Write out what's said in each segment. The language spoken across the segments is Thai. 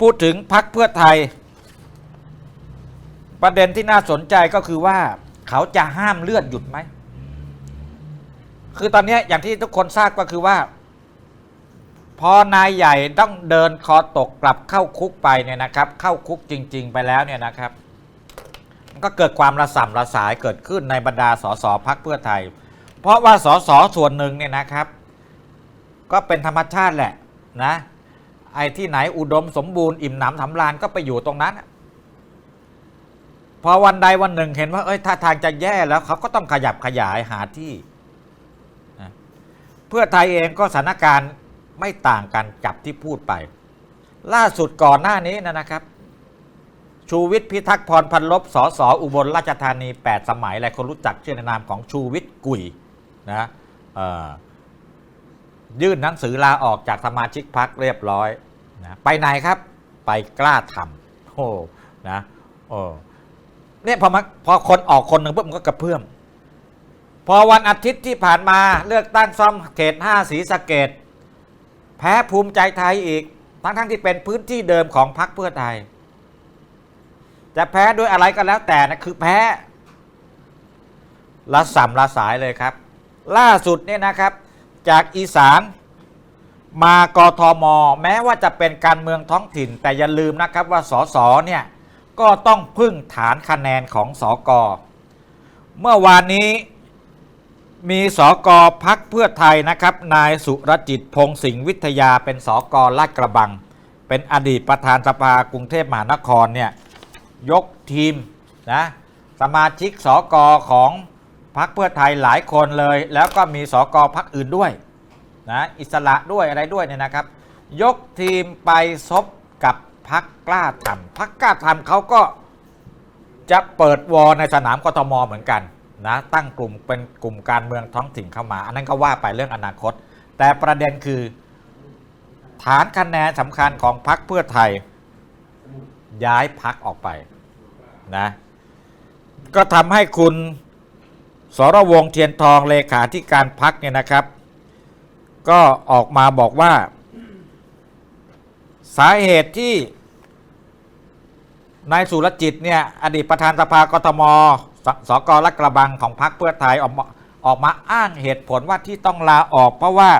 พูดถึงพักเพื่อไทย ประเด็นที่น่าสนใจก็คือว่าเขาจะห้ามเลือดหยุดไหม คือตอนนี้อย่างที่ทุกคนทราบก็คือว่า พอนายใหญ่ต้องเดินคอตกกลับเข้าคุกไปเนี่ยนะครับ เข้าคุกจริง ๆ ไปแล้วเนี่ยนะครับมันก็เกิดความระส่ำระสายเกิดขึ้นในบรรดาสสพักเพื่อไทย เพราะว่าสสส่วนหนึ่งเนี่ยนะครับ ก็เป็นธรรมชาติแหละนะ ไอ้ที่ไหนอุดมสมบูรณ์อิ่มหนำทำลานก็ไปอยู่ตรงนั้น พอวันใดวันหนึ่งเห็นว่า เอ้ยท่าทางจะแย่แล้วเขาก็ต้องขยับขยายหาที่ เพื่อไทยเองก็สถานการณ์ไม่ต่างกันจับที่พูดไป ล่าสุดก่อนหน้านี้นะนะครับ ชูวิทย์พิทักษ์พรพันลบสอสออุบลราชธานี 8 สมัยหลายคนรู้จักชื่อในนามของชูวิทย์กุยนะยื่นหนังสือลาออกจากสมาชิกพักเรียบร้อย นะไปไหนครับไปกล้าทำโอ้นะโอ้เนี่ยพอมาพอคนออกคนหนึ่งปุ๊บมันก็กระเพื่อมพอวันอาทิตย์ที่ผ่านมาเลือกตั้งซ่อมเขต5สีสะเกดแพ้ภูมิใจไทยอีก ทั้งทั้งที่เป็นพื้นที่เดิมของพรรคเพื่อไทย จะแพ้ด้วยอะไรก็แล้วแต่นะคือแพ้ละสัมละสายเลยครับ ล่าสุดเนี่ยนะครับ จากอีสาน มากทม แม้ว่าจะเป็นการเมืองท้องถิ่น แต่อย่าลืมนะครับว่าสสเนี่ยก็ต้องพึ่งฐานคะแนนของสอกอเมื่อวานนี้มีสอกอพักเพื่อไทยนะครับ นายสุรจิตพงศ์สิงห์วิทยาเป็นสอกอลาดกระบัง เป็นอดีตประธานสภากรุงเทพมหานครเนี่ยยกทีมนะสมาชิกสอกอของพรรคเพื่อไทยหลายคนเลย แล้วก็มีสอกอพรรคอื่นด้วย นะอิสระด้วยอะไรด้วยเนี่ยนะครับ ยกทีมไปซบกับพรรคกล้าทำพรรคกล้าทำเขาก็จะเปิดวอในสนามกทมเหมือนกันนะตั้งกลุ่มเป็นกลุ่มการเมืองท้องถิ่นเข้ามา อันนั้นก็ว่าไปเรื่องอนาคต แต่ประเด็นคือ ฐานคะแนนสำคัญของพรรคเพื่อไทย ย้ายพักออกไปนะก็ทำให้คุณสรวงเทียนทองเลขาธิการพักเนี่ยนะครับ ก็ออกมาบอกว่า สาเหตุที่นายสุรจิตเนี่ยอดีตประธานสภากทมสสกรักกระบังของพรรคเพื่อไทยออกมาออกมาอ้างเหตุผลว่าที่ต้องลาออกเพราะว่า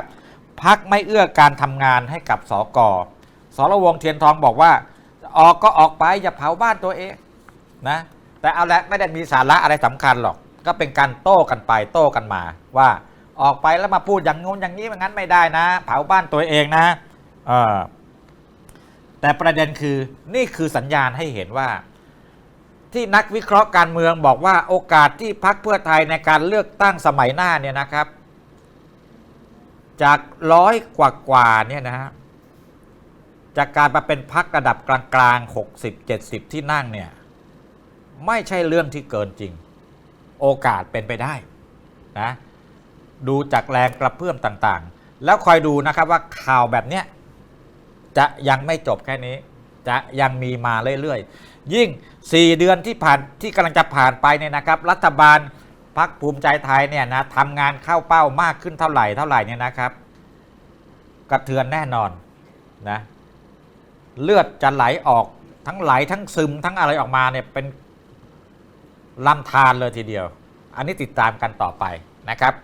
พักไม่เอื้อการทำงานให้กับสกสรวงเทียนทองบอกว่า ออกก็ออกไปอย่าเผาบ้านตัวเองนะ แต่เอาละไม่ได้มีสาระอะไรสำคัญหรอก ก็เป็นการโต้กันไปโต้กันมาว่า ออกไปแล้วมาพูดอย่างงู้นอย่างนี้มันงั้นไม่ได้นะ เผาบ้านตัวเองนะแต่ประเด็นคือนี่คือสัญญาณให้เห็นว่า ที่นักวิเคราะห์การเมืองบอกว่าโอกาสที่พักเพื่อไทยในการเลือกตั้งสมัยหน้าเนี่ยนะครับ จากร้อยกว่ากว่าเนี่ยนะฮะจากการมาเป็นพักระดับกลางๆ 60 70 ที่นั่งเนี่ยไม่ใช่เรื่องที่เกินจริง โอกาสเป็นไปได้นะ ดูจากแรงกระเพื่อมต่างๆ แล้วคอยดูนะครับว่าข่าวแบบเนี้ยจะยังไม่จบแค่นี้ จะยังมีมาเรื่อยๆ ยิ่ง 4 เดือนที่ผ่านที่กำลังจะผ่านไปเนี่ยนะครับ รัฐบาลพักภูมิใจไทยเนี่ยนะทำงานเข้าเป้ามากขึ้นเท่าไหร่เท่าไหร่เนี่ยนะครับกระเทือนแน่นอนนะเลือดจะไหลออกทั้งไหลทั้งซึมทั้งอะไรออกมาเนี่ยเป็นลำธารเลยทีเดียว อันนี้ติดตามกันต่อไปนะครับ